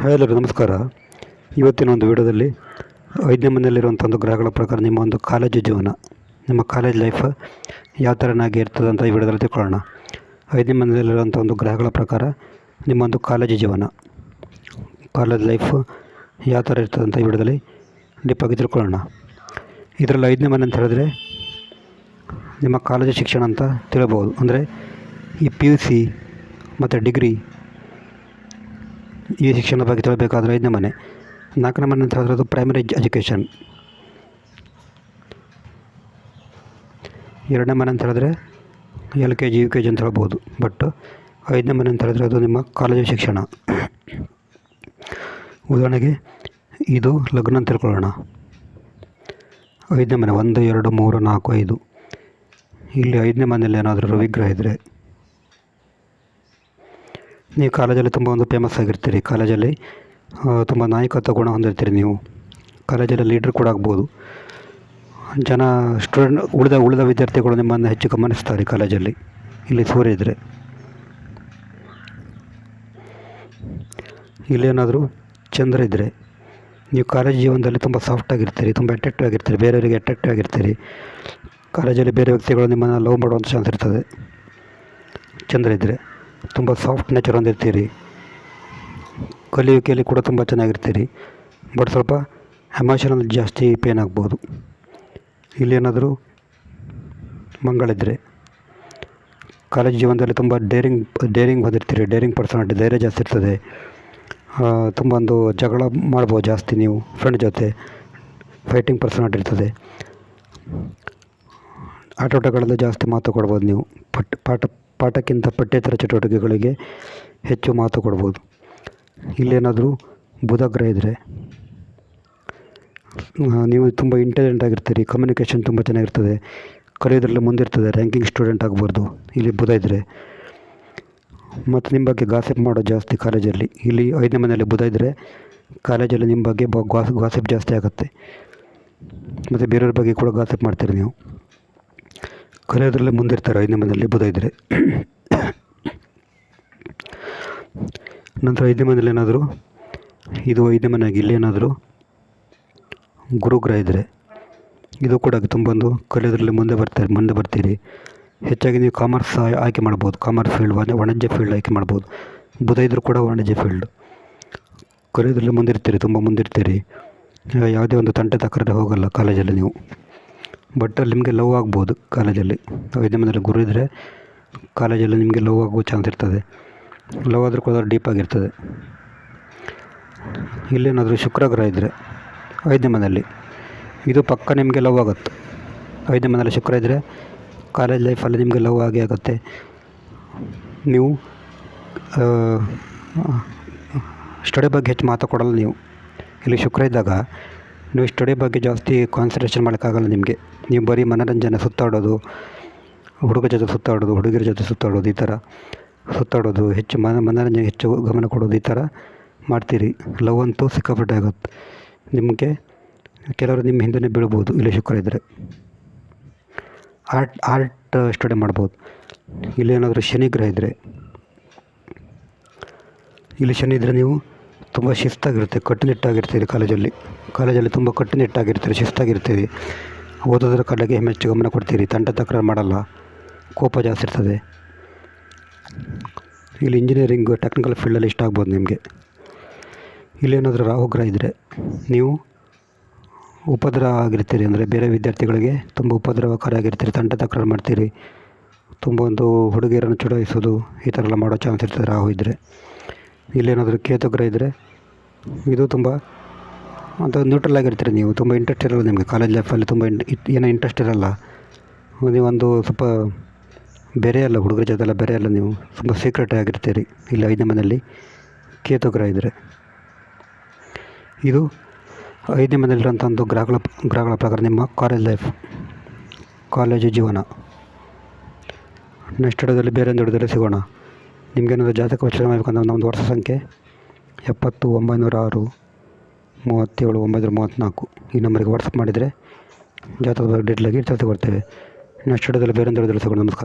Hi ಎಲ್ಲರಿಗೂ ನಮಸ್ಕಾರ. ಇವತ್ತಿನ ಒಂದು ವಿಡಿಯೋದಲ್ಲಿ ಐದನೇ ಮನೆಯಲ್ಲಿರುವಂಥ ಒಂದು ಗ್ರಹಗಳ ಪ್ರಕಾರ ನಿಮ್ಮ ಒಂದು ಕಾಲೇಜು ಜೀವನ, ನಿಮ್ಮ ಕಾಲೇಜ್ ಲೈಫ್ ಯಾವ ಥರನಾಗಿ ಇರ್ತದೆ ಅಂತ ಈ ವಿಡಿಯೋದಲ್ಲಿ ತಿಳ್ಕೊಳ್ಳೋಣ. ಐದನೇ ಮನೆಯಲ್ಲಿರುವಂಥ ಒಂದು ಗ್ರಹಗಳ ಪ್ರಕಾರ ನಿಮ್ಮ ಒಂದು ಕಾಲೇಜು ಜೀವನ, ಕಾಲೇಜ್ ಲೈಫ್ ಯಾವ ಥರ ಇರ್ತದೆ ಅಂತ ಈ ವಿಡಿಯೋದಲ್ಲಿ ಡೀಪಾಗಿ ತಿಳ್ಕೊಳ್ಳೋಣ. ಇದರಲ್ಲಿ ಐದನೇ ಮನೆ ಅಂತ ಹೇಳಿದ್ರೆ ನಿಮ್ಮ ಕಾಲೇಜು ಶಿಕ್ಷಣ ಅಂತ ತಿಳ್ಬೋದು. ಅಂದರೆ ಈ ಪಿ ಯು ಸಿ ಮತ್ತು ಡಿಗ್ರಿ ಈ ಶಿಕ್ಷಣ ಬಗ್ಗೆ ತಿಳಬೇಕಾದ್ರೆ ಐದನೇ ಮನೆ. ನಾಲ್ಕನೇ ಮನೆ ಅಂತ ಹೇಳಿದ್ರೆ ಅದು ಪ್ರೈಮರಿ ಎಜುಕೇಷನ್ ಎರಡನೇ ಮನೆ ಅಂತ ಹೇಳಿದ್ರೆ L K G U K G ಅಂತ ಹೇಳ್ಬೋದು. ಬಟ್ ಐದನೇ ಮನೆ ಅಂತ ಹೇಳಿದ್ರೆ ಅದು ನಿಮ್ಮ ಕಾಲೇಜು ಶಿಕ್ಷಣ. ಉದಾಹರಣೆಗೆ ಇದು ಲಗ್ನ ಅಂತ ತಿಳ್ಕೊಳ್ಳೋಣ. ಐದನೇ ಮನೆ, ಒಂದು, ಎರಡು, ಮೂರು, ನಾಲ್ಕು, ಐದು. ಇಲ್ಲಿ ಐದನೇ ಮನೆಯಲ್ಲಿ ಏನಾದರೂ ವಿಗ್ರಹ ಇದ್ದರೆ ನೀವು ಕಾಲೇಜಲ್ಲಿ ತುಂಬ ಒಂದು ಫೇಮಸ್ ಆಗಿರ್ತೀರಿ. ಕಾಲೇಜಲ್ಲಿ ತುಂಬ ನಾಯಕತ್ವ ಗುಣ ಹೊಂದಿರ್ತೀರಿ ನೀವು. ಕಾಲೇಜಲ್ಲಿ ಲೀಡ್ರ್ ಕೂಡ ಆಗ್ಬೋದು. ಜನ ಸ್ಟೂಡೆಂಟ್ ಉಳಿದ ಉಳಿದ ವಿದ್ಯಾರ್ಥಿಗಳು ನಿಮ್ಮನ್ನು ಹೆಚ್ಚು ಗಮನಿಸ್ತಾರೆ ಕಾಲೇಜಲ್ಲಿ. ಇಲ್ಲಿ ಸೂರ್ಯ ಇದ್ದರೆ ಇಲ್ಲೇನಾದರೂ ಚಂದ್ರ ಇದ್ದರೆ ನೀವು ಕಾಲೇಜ್ ಜೀವನದಲ್ಲಿ ತುಂಬ ಸಾಫ್ಟ್ ಆಗಿರ್ತೀರಿ, ತುಂಬ ಅಟ್ರಾಕ್ಟಿವ್ ಆಗಿರ್ತೀರಿ, ಬೇರೆಯವರಿಗೆ ಅಟ್ರಾಕ್ಟಿವ್ ಆಗಿರ್ತೀರಿ. ಕಾಲೇಜಲ್ಲಿ ಬೇರೆ ವ್ಯಕ್ತಿಗಳು ನಿಮ್ಮನ್ನು ಲವ್ ಮಾಡುವಂಥ ಚಾನ್ಸ್ ಇರ್ತದೆ. ಚಂದ್ರ ಇದ್ದರೆ ತುಂಬ ಸಾಫ್ಟ್ ನೇಚರ್ ಹೊಂದಿರ್ತೀರಿ ಕಲಿಯುವಿಕೆಯಲ್ಲಿ ಕೂಡ ತುಂಬ ಚೆನ್ನಾಗಿರ್ತೀರಿ. ಬಟ್ ಸ್ವಲ್ಪ ಎಮೋಷನಲ್ ಜಾಸ್ತಿ ಪೇನ್ ಆಗ್ಬೋದು. ಇಲ್ಲೇನಾದರೂ ಮಂಗಳಿದ್ರೆ ಕಾಲೇಜ್ ಜೀವನದಲ್ಲಿ ತುಂಬ ಡೇರಿಂಗ್ ಡೇರಿಂಗ್ ಬಂದಿರ್ತೀರಿ ಡೇರಿಂಗ್ ಪರ್ಸನಾಲಿಟಿ ಧೈರ್ಯ ಜಾಸ್ತಿ ಇರ್ತದೆ. ತುಂಬ ಒಂದು ಜಗಳ ಮಾಡ್ಬೋದು ಜಾಸ್ತಿ ನೀವು ಫ್ರೆಂಡ್ ಜೊತೆ. ಫೈಟಿಂಗ್ ಪರ್ಸನಾಲಿಟಿ ಇರ್ತದೆ. ಆಟೋಟಗಳಲ್ಲಿ ಜಾಸ್ತಿ ಮಾತು ಕೊಡ್ಬೋದು ನೀವು. ಪಟ್, ಪಾಠ ಪಾಠಕ್ಕಿಂತ ಪಠ್ಯೇತರ ಚಟುವಟಿಕೆಗಳಿಗೆ ಹೆಚ್ಚು ಮಾತು ಕೊಡ್ಬೋದು. ಇಲ್ಲೇನಾದರೂ ಬುಧಗ್ರಹ ಇದ್ದರೆ ನೀವು ತುಂಬ ಇಂಟೆಲಿಜೆಂಟ್ ಆಗಿರ್ತೀರಿ ಕಮ್ಯುನಿಕೇಷನ್ ತುಂಬ ಚೆನ್ನಾಗಿರ್ತದೆ, ಕಲಿಯೋದ್ರಲ್ಲಿ ಮುಂದಿರ್ತದೆ ರ್ಯಾಂಕಿಂಗ್ ಸ್ಟೂಡೆಂಟ್ ಆಗ್ಬಾರ್ದು, ಇಲ್ಲಿ ಬುಧ ಇದ್ದರೆ ಮತ್ತು ನಿಮ್ಮ ಬಗ್ಗೆ ಗಾಸಿಪ್ ಮಾಡೋದು ಜಾಸ್ತಿ ಕಾಲೇಜಲ್ಲಿ ಇಲ್ಲಿ ಐದನೇ ಮನೆಯಲ್ಲಿ ಬುಧ ಇದ್ದರೆ ಕಾಲೇಜಲ್ಲಿ ನಿಮ್ಮ ಬಗ್ಗೆ ಗಾಸಿಪ್ ಜಾಸ್ತಿ ಆಗುತ್ತೆ. ಮತ್ತು ಬೇರೆಯವ್ರ ಬಗ್ಗೆ ಕೂಡ ಗಾಸಿಪ್ ಮಾಡ್ತೀರಿ ನೀವು. ಕಲಿಯೋದ್ರಲ್ಲಿ ಮುಂದಿರ್ತಾರೆ, ಐದನೇ ಮನೆಯಲ್ಲಿ ಬುಧ ಇದ್ದರೆ ನಂತರ ಐದನೇ ಮನೇಲಿ ಏನಾದರೂ? ಇದು ಐದನೇ ಮನೆಯಾಗಿ ಇಲ್ಲೇನಾದರೂ ಗುರುಗ್ರಹ ಇದ್ದರೆ ಇದು ಕೂಡ ತುಂಬ ಒಂದು ಕಲಿಯೋದ್ರಲ್ಲಿ ಮುಂದೆ ಬರ್ತಾರೆ, ಮುಂದೆ ಬರ್ತೀರಿ. ಹೆಚ್ಚಾಗಿ ನೀವು ಕಾಮರ್ಸ್ ಆಯ್ಕೆ ಮಾಡ್ಬೋದು. ಕಾಮರ್ಸ್ ಫೀಲ್ಡ್ ವಾಣಿಜ್ಯ ಫೀಲ್ಡ್ ಆಯ್ಕೆ ಮಾಡ್ಬೋದು. ಬುಧ ಇದ್ದರೂ ಕೂಡ ವಾಣಿಜ್ಯ ಫೀಲ್ಡ್. ಕಲಿಯೋದ್ರಲ್ಲಿ ಮುಂದಿರ್ತೀರಿ, ತುಂಬ ಮುಂದಿರ್ತೀರಿ. ಯಾವುದೇ ಒಂದು ತಂಟೆ ತಕ್ಕರೆ ಹೋಗಲ್ಲ ಕಾಲೇಜಲ್ಲಿ ನೀವು. ಬಟ್ ಅಲ್ಲಿ ನಿಮಗೆ ಲವ್ ಆಗ್ಬೋದು ಕಾಲೇಜಲ್ಲಿ. ಐದನೇ ಗುರು ಇದ್ದರೆ ಕಾಲೇಜಲ್ಲಿ ನಿಮಗೆ ಲವ್ ಆಗೋ ಚಾನ್ಸ್ ಇರ್ತದೆ. ಲವ್ ಆದರೂ ಕೂಡ ಡೀಪ್ ಆಗಿರ್ತದೆ. ಇಲ್ಲೇನಾದರೂ ಶುಕ್ರ ಗ್ರಹ ಇದ್ದರೆ ಐದನೇ ಮನೆಯಲ್ಲಿ, ಇದು ಪಕ್ಕ ನಿಮಗೆ ಲವ್ ಆಗುತ್ತೆ. ಐದನೇ ಮನೆಯಲ್ಲಿ ಶುಕ್ರ ಇದ್ದರೆ ಕಾಲೇಜ್ ಲೈಫಲ್ಲಿ ನಿಮಗೆ ಲವ್ ಆಗೇ ಆಗುತ್ತೆ. ನೀವು ಸ್ಟಡಿ ಬಗ್ಗೆ ಹೆಚ್ಚು ಮಾತು ಕೊಡಲ್ಲ ನೀವು. ಇಲ್ಲಿ ಶುಕ್ರ ಇದ್ದಾಗ ನೀವು ಸ್ಟಡಿ ಬಗ್ಗೆ ಜಾಸ್ತಿ ಕಾನ್ಸಂಟ್ರೇಷನ್ ಮಾಡೋಕ್ಕಾಗಲ್ಲ ನಿಮಗೆ. ನೀವು ಬರೀ ಮನೋರಂಜನೆ, ಸುತ್ತಾಡೋದು, ಹುಡುಗ ಜೊತೆ ಸುತ್ತಾಡೋದು ಹುಡುಗಿರ ಜೊತೆ ಸುತ್ತಾಡೋದು ಈ ಥರ. ಸುತ್ತಾಡೋದು, ಹೆಚ್ಚು ಮನ, ಮನೋರಂಜನೆ ಹೆಚ್ಚು ಗಮನ ಕೊಡೋದು ಈ ಥರ ಮಾಡ್ತೀರಿ. ಲವ್ ಅಂತೂ ಸಿಕ್ಕಾಪಟ್ಟೆ ಆಗುತ್ತೆ. ನಿಮಗೆ ಕೆಲವರು ನಿಮ್ಮ ಹಿಂದೆನೇ ಬೀಳ್ಬೋದು, ಇಲ್ಲಿ ಶುಕ್ರ ಇದ್ದರೆ ಆರ್ಟ್ ಆರ್ಟ್ ಸ್ಟಡಿ ಮಾಡ್ಬೋದು. ಇಲ್ಲಿ ಏನಾದರೂ ಗ್ರಹ ಇದ್ದರೆ ಇಲ್ಲಿ ಶನಿ ಇದ್ದರೆ ನೀವು ತುಂಬ ಶಿಸ್ತಾಗಿರುತ್ತೆ ಕಟ್ಟುನಿಟ್ಟಾಗಿರ್ತೀರಿ ಕಾಲೇಜಲ್ಲಿ. ಕಾಲೇಜಲ್ಲಿ ತುಂಬ ಕಟ್ಟುನಿಟ್ಟಾಗಿರ್ತೀರಿ ಶಿಸ್ತಾಗಿರ್ತೀರಿ. ಓದೋದ್ರ ಕಡೆಗೆ ಹೆಚ್ಚು ಗಮನ ಕೊಡ್ತೀರಿ. ತಂಡ ತಕರಾರು ಮಾಡಲ್ಲ, ಕೋಪ ಜಾಸ್ತಿ ಇರ್ತದೆ. ಇಲ್ಲಿ ಇಂಜಿನಿಯರಿಂಗು ಟೆಕ್ನಿಕಲ್ ಫೀಲ್ಡಲ್ಲಿ ಇಷ್ಟ ಆಗ್ಬೋದು ನಿಮಗೆ. ಇಲ್ಲೇನಾದರೂ ರಾಹುಗ್ರಹ ಇದ್ದರೆ ನೀವು ಉಪದ್ರ ಆಗಿರ್ತೀರಿ ಅಂದರೆ ಬೇರೆ ವಿದ್ಯಾರ್ಥಿಗಳಿಗೆ ತುಂಬ ಉಪದ್ರವಕಾರಿಯಾಗಿರ್ತೀರಿ ತಂಡ ತಕರಾರು ಮಾಡ್ತೀರಿ. ತುಂಬ ಒಂದು ಹುಡುಗಿಯರನ್ನು ಚುಡಾಯಿಸೋದು ಈ ಥರ ಎಲ್ಲ ಮಾಡೋ ಚಾನ್ಸ್ ಇರ್ತದೆ ರಾಹು ಇದ್ದರೆ ಇಲ್ಲೇನಾದರೂ ಕೇತು ಗ್ರಹ ಇದ್ದರೆ ಇದು ತುಂಬ ಅಂತ ನ್ಯೂಟ್ರಲ್ ಆಗಿರ್ತೀರಿ ನೀವು. ತುಂಬ ಇಂಟ್ರೆಸ್ಟ್ ಇರಲ್ಲ ನಿಮಗೆ. ಕಾಲೇಜ್ ಲೈಫಲ್ಲಿ ತುಂಬ ಏನೋ ಇಂಟ್ರೆಸ್ಟ್ ಇರಲ್ಲ. ನೀವೊಂದು ಸ್ವಲ್ಪ ಬೇರೆ ಅಲ್ಲ, ಹುಡುಗರ ಜೊತೆ ಎಲ್ಲ ಬೇರೆ ಅಲ್ಲ ನೀವು. ತುಂಬ ಸೀಕ್ರೆಟ್ ಆಗಿರ್ತೀರಿ ಇಲ್ಲಿ ಐದನೇ ಮನೆಯಲ್ಲಿ. ಕೇತು ಗ್ರಹ ಇದ್ದರೆ ಇದು ಐದನೇ ಮನೆಯಲ್ಲಿರುವಂಥ ಒಂದು ಗ್ರಹಗಳ ಗ್ರಹಗಳ ಪ್ರಕಾರ ನಿಮ್ಮ ಕಾಲೇಜ್ ಲೈಫ್ ಕಾಲೇಜು ಜೀವನ. ನೆಕ್ಸ್ಟ್ ಹಿಡೋದಲ್ಲಿ ಬೇರೆ ಒಂದು ಹಿಡಿದ್ರೆ ಸಿಗೋಣ. ನಿಮಗೇನಾದರೂ ಜಾತಕ ವಿಚಾರ ಮಾಡಬೇಕಂದ್ರೆ ನಮ್ಮದು ವರ್ಷ ಸಂಖ್ಯೆ. ಎಪ್ಪತ್ತು ಒಂಬೈನೂರ ಆರು, ಮೂವತ್ತೇಳು, ಒಂಬೈನೂರ ಮೂವತ್ತ್ನಾಲ್ಕು. ಈ ನಂಬರಿಗೆ ವಾಟ್ಸಪ್ ಮಾಡಿದರೆ ಜಾತಕದ ಡೀಟೇಲಾಗಿ ತಿಳಿಸಿಕೊಡ್ತೇವೆ ನೆಕ್ಸ್ಟ್ ಬೇರೆ ಹಿಡಿದಲ್ಲಿ ಸಿಗೋಣ ನಮಸ್ಕಾರ.